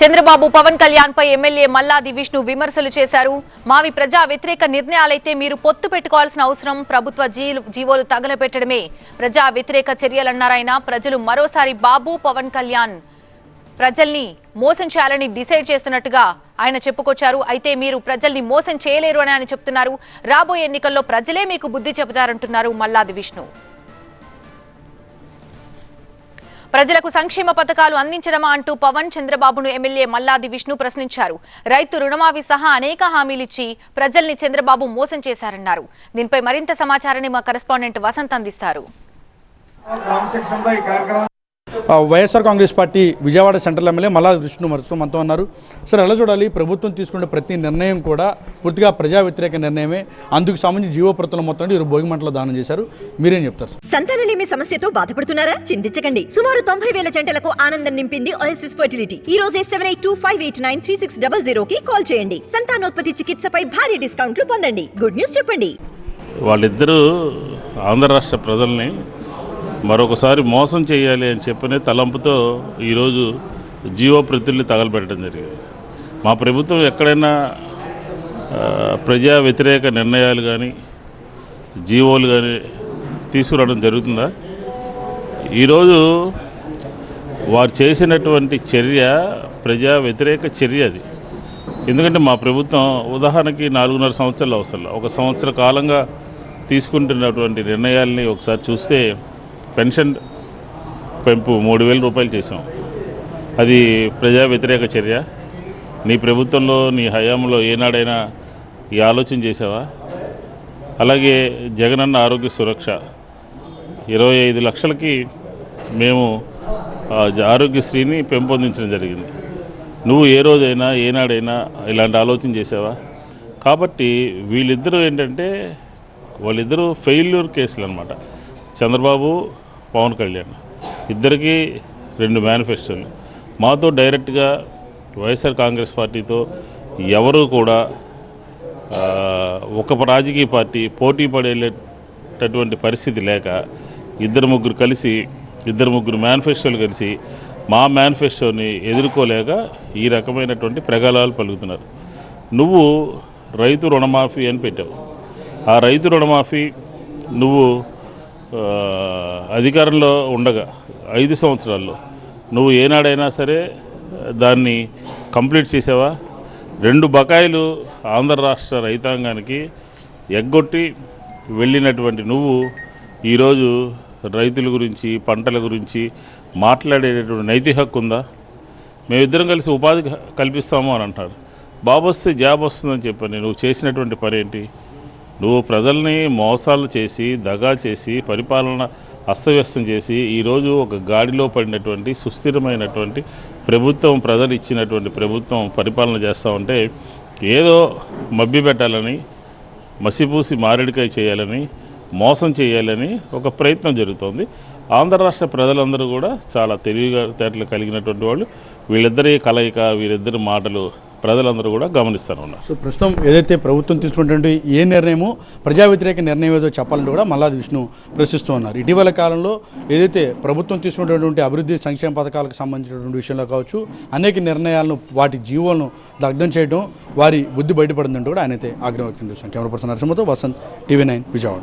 చంద్రబాబు పవన్ కళ్యాణ్ పై ఎమ్మెల్యే మల్లాది విష్ణు విమర్శలు చేశారు. మావి ప్రజా వ్యతిరేక నిర్ణయాలైతే మీరు పొత్తు పెట్టుకోవాల్సిన అవసరం ప్రభుత్వ జీవోలు తగలబెట్టడమే. ప్రజా వ్యతిరేక చర్యలన్నారాయన ప్రజలు మరోసారి బాబు పవన్ కళ్యాణ్ ప్రజల్ని మోసం చేయాలని డిసైడ్ చేస్తున్నట్టుగా ఆయన చెప్పుకొచ్చారు. అయితే మీరు ప్రజల్ని మోసం చేయలేరు అని ఆయన చెప్తున్నారు. రాబోయే ఎన్నికల్లో ప్రజలే మీకు బుద్ధి చెబుతారంటున్నారు మల్లాది విష్ణు. ప్రజలకు సంక్షేమ పథకాలు అందించడమా అంటూ పవన్ చంద్రబాబును ఎమ్మెల్యే మల్లాది విష్ణు ప్రశ్నించారు. రైతు రుణమాఫీ సహా అనేక హామీలిచ్చి ప్రజల్ని చంద్రబాబు మోసం చేశారన్నారు. దీనిపై మరింత సమాచారాన్ని మా కరెస్పాండెంట్ వసంత్ అందిస్తారు. YSR Congress party Vijayawada central MLA Malla Vishnu మరుస్తూ మనతో ఉన్నారు. సార్ ఎలా చూడాలి? ప్రభుత్వం తీసుకునే ప్రతి నిర్ణయం కూడా పూర్తిగా ప్రజా వ్యతిరేక నిర్ణయమే. అందుకు సంబంధించి జీవో ప్రతుల మొత్తం ఇరు భోగి మంటలో దానం చేశారు. మీరేం చెప్తారు సంతానలేమి సమస్యతో బాధపడుతున్నారా? చింతించకండి. సుమారు తొంభై వేల జంటలకు ఆనందం నింపింది ఓఎస్ఎస్ ఫర్టిలిటీ ఈ రోజే seven eight two five eight nine three six double zero కి కాల్ చేయండి. సంతానోత్పత్తి చికిత్సపై భారీ డిస్కౌంట్లు పొందండి. గుడ్ న్యూస్ చెప్పండి. వాళ్ళిద్దరూ ఆంధ్ర రాష్ట్ర ప్రజల్ని మరొకసారి మోసం చేయాలి అని చెప్పనే తలంపుతో ఈరోజు జీవో ప్రతుల్ని తగలబెట్టడం జరిగింది. మా ప్రభుత్వం ఎక్కడైనా ప్రజా వ్యతిరేక నిర్ణయాలు కానీ జీవోలు కానీ తీసుకురావడం జరుగుతుందా? ఈరోజు వారు చేసినటువంటి చర్య ప్రజా వ్యతిరేక చర్య అది. ఎందుకంటే మా ప్రభుత్వం ఉదాహరణకి నాలుగున్నర సంవత్సరాలు అవసరం. ఒక సంవత్సర కాలంగా తీసుకుంటున్నటువంటి నిర్ణయాల్ని ఒకసారి చూస్తే పెన్షన్ పెంపు మూడు వేల రూపాయలు చేసాం అది ప్రజా వ్యతిరేక చర్య. నీ ప్రభుత్వంలో నీ హయాంలో ఏనాడైనా ఈ ఆలోచన చేసావా అలాగే జగనన్న ఆరోగ్య సురక్ష. ఇరవై ఐదు లక్షలకి మేము ఆరోగ్యశ్రీని పెంపొందించడం జరిగింది. నువ్వు ఏ రోజైనా ఏనాడైనా ఇలాంటి ఆలోచన చేసావా కాబట్టి వీళ్ళిద్దరూ ఏంటంటే వాళ్ళిద్దరూ ఫెయిల్యూర్ కేసులు అనమాట చంద్రబాబు పవన్ కళ్యాణ్. ఇద్దరికి రెండు మేనిఫెస్టోలు. మాతో డైరెక్ట్గా వైఎస్ఆర్ కాంగ్రెస్ పార్టీతో ఎవరు కూడా ఒక రాజకీయ పార్టీ పోటీ పడేటటువంటి పరిస్థితి లేక ఇద్దరు ముగ్గురు కలిసి ఇద్దరు ముగ్గురు మేనిఫెస్టోలు కలిసి మా మేనిఫెస్టోని ఎదుర్కోలేక ఈ రకమైనటువంటి ప్రగలాలు పలుకుతున్నారు. నువ్వు రైతు రుణమాఫీ అని పెట్టావు. ఆ రైతు రుణమాఫీ నువ్వు అధికారంలో ఉండగా ఐదు సంవత్సరాల్లో. నువ్వు ఏనాడైనా సరే దాన్ని కంప్లీట్ చేసావా? రెండు బకాయిలు ఆంధ్ర రాష్ట్ర రైతాంగానికి ఎగ్గొట్టి వెళ్ళినటువంటి నువ్వు ఈరోజు రైతుల గురించి పంటల గురించి మాట్లాడేటటువంటి నైతిక హక్కు ఉందా? మేమిద్దరం కలిసి ఉపాధి కల్పిస్తాము అని అంటారు. బాబు వస్తే జాబ్ వస్తుందని చెప్పని నువ్వు చేసినటువంటి పని ఏంటి? నువ్వు ప్రజల్ని మోసాలు చేసి దగా చేసి పరిపాలన అస్తవ్యస్తం చేసి ఈరోజు ఒక గాడిలో పడినటువంటి సుస్థిరమైనటువంటి ప్రభుత్వం ప్రజలు ఇచ్చినటువంటి ప్రభుత్వం పరిపాలన చేస్తూ ఉంటే ఏదో మబ్బి పెట్టాలని మసిపూసి మారేడికాయ చేయాలని మోసం చేయాలని ఒక ప్రయత్నం జరుగుతోంది. ఆంధ్ర రాష్ట్ర ప్రజలందరూ కూడా చాలా తెలివిగా తేటలు కలిగినటువంటి వాళ్ళు. వీళ్ళిద్దరి కలయిక వీరిద్దరి మాటలు ప్రజలందరూ కూడా గమనిస్తూనే ఉన్నారు. సో ప్రస్తుతం ఏదైతే ప్రభుత్వం తీసుకుంటుంటే ఏ నిర్ణయమో ప్రజా వ్యతిరేక నిర్ణయం ఏదో చెప్పాలని కూడా మల్లాది విష్ణు ప్రశ్నిస్తూ ఉన్నారు. ఇటీవల కాలంలో ఏదైతే ప్రభుత్వం తీసుకున్నటువంటి అభివృద్ధి సంక్షేమ పథకాలకు సంబంధించినటువంటి విషయంలో కావచ్చు అనేక నిర్ణయాలను వాటి జీవోలను దగ్ధం చేయడం వారి బుద్ధి బయటపడిందంటూ కూడా ఆయన అయితే ఆగ్రహం వ్యక్తం చేశాం కెమెరా పర్సన్ నరసింహతో వసంత్ టీవీ నైన్ విజయవాడ